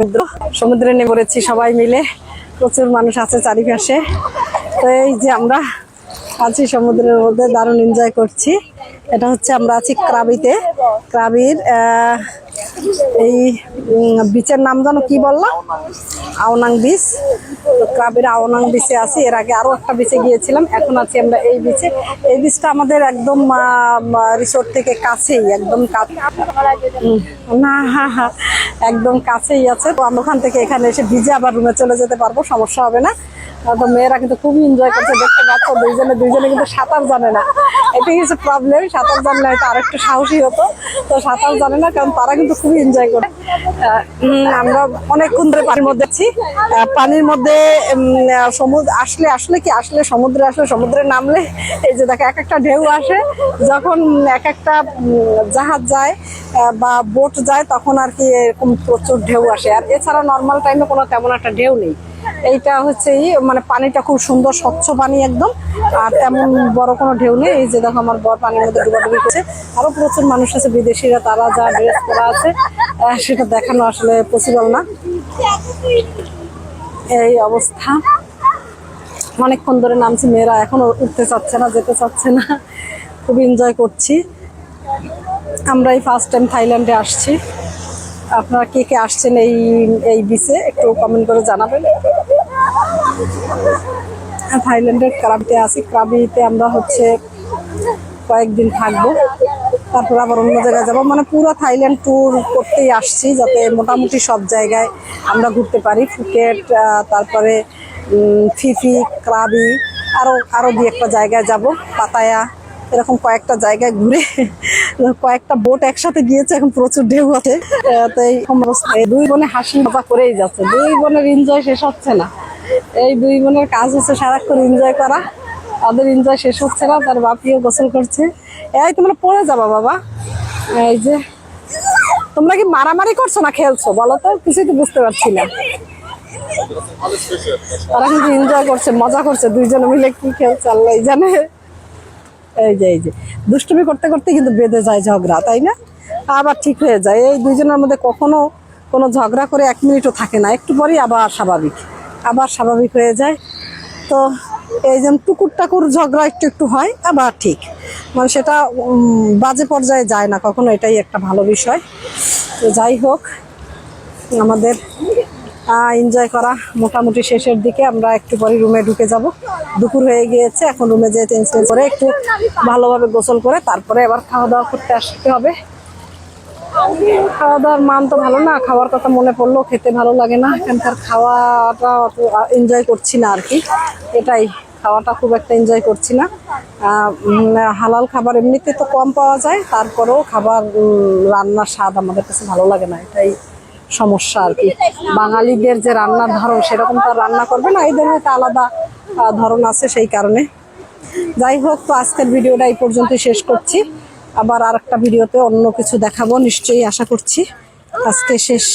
সমুদ্র। সমুদ্রে নেমে পড়েছি সবাই মিলে। প্রচুর মানুষ আছে চারিপাশে। তো এই যে আমরা আছি সমুদ্রের মধ্যে, দারুণ এনজয় করছি। এটা হচ্ছে আমরা আছি ক্রাবিতে। ক্রাবির এই বিচের নাম যেন কি বললাম আওনাং বিচ ক্রাবির আওনাং বিচে আছি। এর আগে আরও একটা বিচে গিয়েছিলাম। এখন আছি আমরা এই বিচে এই বিচটা আমাদের একদম রিসোর্ট থেকে কাছেই, একদম কাছে না, হা হা। একদম কাছেই আছে। তো আমরা ওখান থেকে এখানে এসে ভিজে আবার রুমে চলে যেতে পারব, সমস্যা হবে না। তো মেয়েরা কিন্তু খুবই এনজয় করছে, দেখতে পাচ্ছ, দুইজনে দুইজনে কিন্তু সাঁতার জানে না। এটাই হচ্ছে প্রবলেম সাঁতার জানলে হয়তো আরেকটু সাহসী হতো। তো সাঁতার জানে না, কারণ তারা কিন্তু খুবই এনজয় করে। আমরা অনেকক্ষণ ধরে পানির মধ্যে আছি। পানির মধ্যে সমুদ্র, আসলে আসলে কি, আসলে সমুদ্রে আসলে সমুদ্রে নামলে, এই যে দেখো, এক একটা ঢেউ আসে। যখন এক একটা জাহাজ যায় বা বোট যায়, তখন আর কি এরকম প্রচুর ঢেউ আসে। আর এছাড়া নর্মাল টাইমে কোনো তেমন একটা ঢেউ নেই। এইটা হচ্ছে মানে পানিটা খুব সুন্দর, স্বচ্ছ পানি একদম। আর তেমন বড় কোনো ঢেউ নেই, এই যে দেখো আমার বর পানির মধ্যে ডুবাডুবি করছে। আরও প্রচুর মানুষ আছে, বিদেশিরা, তারা যা ড্রেস করা আছে সেটা দেখানো আসলে পসিবল না। এই অবস্থা। অনেকক্ষণ ধরে নামছি, মেয়েরা এখনও উঠতে চাচ্ছে না, যেতে চাচ্ছে না। খুব এনজয় করছি। আমরা এই ফার্স্ট টাইম থাইল্যান্ডে আসছি। আপনারা কে কে আসছেন এই এই বিচে একটু কমেন্ট করে জানাবেন। থাইল্যান্ডের ক্রাবিতে আছি। ক্রাবিতে আমরা হচ্ছে কয়েকদিন থাকব। তারপর আবার অন্য জায়গায় যাব। মানে পুরো থাইল্যান্ড ট্যুর করতেই আসছি যাতে মোটামুটি সব জায়গায় আমরা ঘুরতে পারি। ফুকেট তারপরে ফিফি ক্রাবি আরও আরও দু একটা জায়গায় যাব। পাতায়া, এরকম কয়েকটা জায়গায় ঘুরে কয়েকটা বোট একসাথে গিয়েছে। এখন প্রচুর ঢেউ আছে। তো এই দুই বোনে হাসি মজা করেই যাচ্ছে। দুই বোনের এনজয় শেষ হচ্ছে না। এই দুই বোনের কাজ হচ্ছে সারাক্ষণ এনজয় করা। তাদের এনজয় শেষ হচ্ছে না, তার বাপিও গোসল করছে। এই তোমরা পড়ে যাবা বাবা। এই যে, তোমরা কি মারামারি করছ না খেলছো? বলো তো, কিছুই তো বুঝতে পারছি না। তারা কিন্তু এনজয় করছে, মজা করছে, দুইজনে মিলে কি খেলছে, আল্লাহ জানে। এই যে এই যে, দুষ্টুমি করতে করতে কিন্তু বেঁধে যায় ঝগড়া, তাই না? আবার ঠিক হয়ে যায়। এই দুইজনের মধ্যে কখনো কোনো ঝগড়া করে এক মিনিটও থাকে না, একটু পরেই আবার স্বাভাবিক। আবার স্বাভাবিক হয়ে যায়। তো এই যেমন টুকুর টাকুর ঝগড়া একটু একটু হয়, আবার ঠিক। মানে সেটা বাজে পর্যায়ে যায় না, কখনো এটাই একটা ভালো বিষয়। তো যাই হোক, আমাদের এনজয় করা মোটামুটি শেষের দিকে। আমরা একটু পরে রুমে ঢুকে যাব। দুপুর হয়ে গিয়েছে, এখন রুমে যেয়ে চেঞ্জ করে একটু ভালোভাবে গোসল করে, তারপরে এবার খাওয়া দাওয়া করতে আসতে হবে। খাওয়া দাওয়ার মান তো ভালো না, খাওয়ার কথা মনে পড়ল খেতে ভালো লাগে না। এখানকার খাওয়াটা অত এনজয় করছি না আর কি। এটাই, খাওয়াটা খুব একটা এনজয় করছি না। হালাল খাবার এমনিতে তো কম পাওয়া যায়, তারপরেও খাবার রান্নার স্বাদ আমাদের কাছে ভালো লাগে না, এটাই সমস্যা আর কি। বাঙালিদের যে রান্নার ধরন, সেরকম তো রান্না করবে না এদের হয়তো আলাদা ধরন আছে সেই কারণে। যাই হোক, তো আজকের ভিডিওটা এই পর্যন্তই শেষ করছি। আবার আর একটা ভিডিওতে অন্য কিছু দেখাবো নিশ্চয়ই আশা করছি। আজকে শেষ।